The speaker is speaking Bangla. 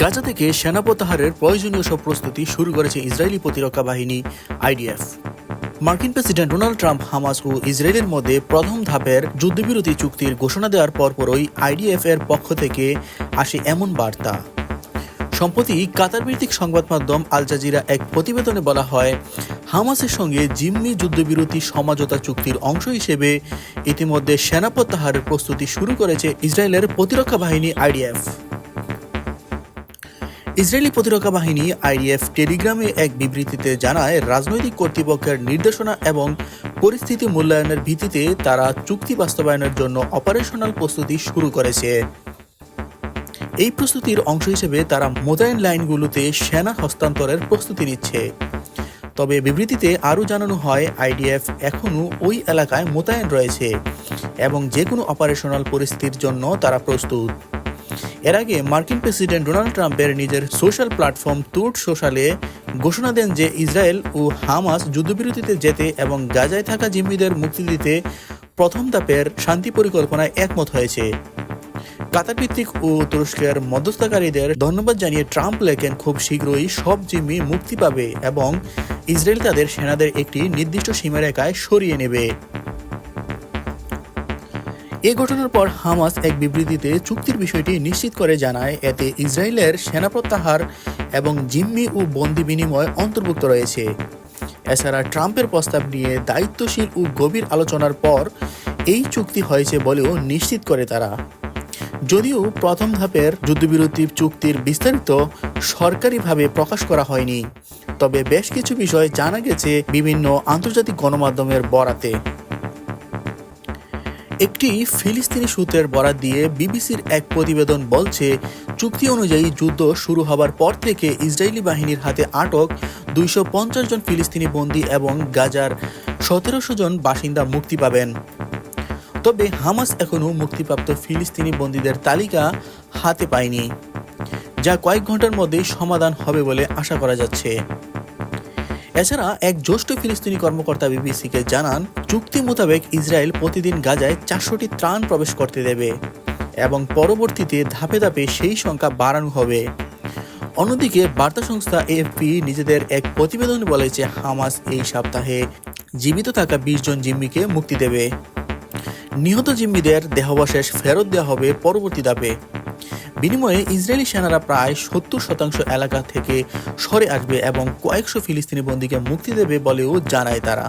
গাজা থেকে সেনা প্রত্যাহারের প্রয়োজনীয় সব প্রস্তুতি শুরু করেছে ইসরায়েলি প্রতিরক্ষা বাহিনী, আইডিএফ। মার্কিন প্রেসিডেন্ট ডোনাল্ড ট্রাম্প হামাস ও ইসরায়েলের মধ্যে প্রথম ধাপের যুদ্ধবিরতি চুক্তির ঘোষণা দেওয়ার পরপরই আইডিএফ এর পক্ষ থেকে আসে এমন বার্তা। সম্প্রতি কাতার ভিত্তিক সংবাদ মাধ্যম আল জাজিরা এক প্রতিবেদনে বলা হয়, হামাসের সঙ্গে জিম্মি যুদ্ধবিরতি সমঝোতা চুক্তির অংশ হিসেবে ইতিমধ্যে সেনা প্রত্যাহারের প্রস্তুতি শুরু করেছে ইসরায়েলের প্রতিরক্ষা বাহিনী, আইডিএফ। ইসরায়েলি প্রতিরক্ষা বাহিনী আইডিএফ টেলিগ্রামে এক বিবৃতিতে জানায়, রাজনৈতিক কর্তৃপক্ষের নির্দেশনা এবং পরিস্থিতি মূল্যায়নের ভিত্তিতে তারা চুক্তি বাস্তবায়নের জন্য অপারেশনাল প্রস্তুতি শুরু করেছে। এই প্রস্তুতির অংশ হিসেবে তারা মোতায়েন লাইনগুলোতে সেনা হস্তান্তরের প্রস্তুতি নিচ্ছে। তবে বিবৃতিতে আরও জানানো হয়, আইডিএফ এখনও ওই এলাকায় মোতায়েন রয়েছে এবং যে কোনো অপারেশনাল পরিস্থিতির জন্য তারা প্রস্তুত। এর আগে মার্কিন প্রেসিডেন্ট ডোনাল্ড ট্রাম্পের নিজের সোশ্যাল প্ল্যাটফর্ম তুট সোশ্যালে ঘোষণা দেন যে ইসরায়েল ও হামাস যুদ্ধবিরতিতে যেতে এবং গাজায় থাকা জিম্মিদের মুক্তি দিতে প্রথম ধাপের শান্তি পরিকল্পনায় একমত হয়েছে। কাতার ভিত্তিক ও তুরস্কের মধ্যস্থকারীদের ধন্যবাদ জানিয়ে ট্রাম্প লেখেন, খুব শীঘ্রই সব জিম্মি মুক্তি পাবে এবং ইসরায়েল তাদের সেনাদের একটি নির্দিষ্ট সীমারেখায় সরিয়ে নেবে। এ ঘটনার পর হামাস এক বিবৃতিতে চুক্তির বিষয়টি নিশ্চিত করে জানায়, এতে ইসরায়েলের সেনা প্রত্যাহার এবং জিম্মি ও বন্দি বিনিময় অন্তর্ভুক্ত রয়েছে। এছাড়া ট্রাম্পের প্রস্তাব নিয়ে দায়িত্বশীল ও গভীর আলোচনার পর এই চুক্তি হয়েছে বলেও নিশ্চিত করে তারা। যদিও প্রথম ধাপের যুদ্ধবিরতি চুক্তির বিস্তারিত সরকারিভাবে প্রকাশ করা হয়নি, তবে বেশ কিছু বিষয় জানা গেছে বিভিন্ন আন্তর্জাতিক গণমাধ্যমের বরাতে। একটি ফিলিস্তিনি সূত্রের বরাত দিয়ে বিবিসির এক প্রতিবেদন বলছে, চুক্তি অনুযায়ী যুদ্ধ শুরু হবার পর থেকে ইসরায়েলি বাহিনীর হাতে আটক দুইশো পঞ্চাশ জন ফিলিস্তিনি বন্দী এবং গাজার সতেরোশো জন বাসিন্দা মুক্তি পাবেন। তবে হামাস এখনও মুক্তিপ্রাপ্ত ফিলিস্তিনি বন্দীদের তালিকা হাতে পায়নি, যা কয়েক ঘণ্টার মধ্যেই সমাধান হবে বলে আশা করা যাচ্ছে। এছাড়া এক জ্যেষ্ঠ ফিলিস্তিনি কর্মকর্তা বিবিসিকে জানান, চুক্তি মোতাবেক ইসরায়েল প্রতিদিন গাজায় চারশোটি ত্রাণ প্রবেশ করতে দেবে এবং পরবর্তীতে ধাপে ধাপে সেই সংখ্যা বাড়ানো হবে। অন্যদিকে বার্তা সংস্থা এএফপি নিজেদের এক প্রতিবেদনে বলেছে, হামাস এই সপ্তাহে জীবিত থাকা বিশ জন জিম্মিকে মুক্তি দেবে। নিহত জিম্মিদের দেহাবশেষ ফেরত দেওয়া হবে পরবর্তী ধাপে। বিনিময়ে ইসরায়েলি সেনারা প্রায় সত্তর শতাংশ এলাকা থেকে সরে আসবে এবং কয়েকশো ফিলিস্তিনি বন্দীকে মুক্তি দেবে বলেও জানায় তারা।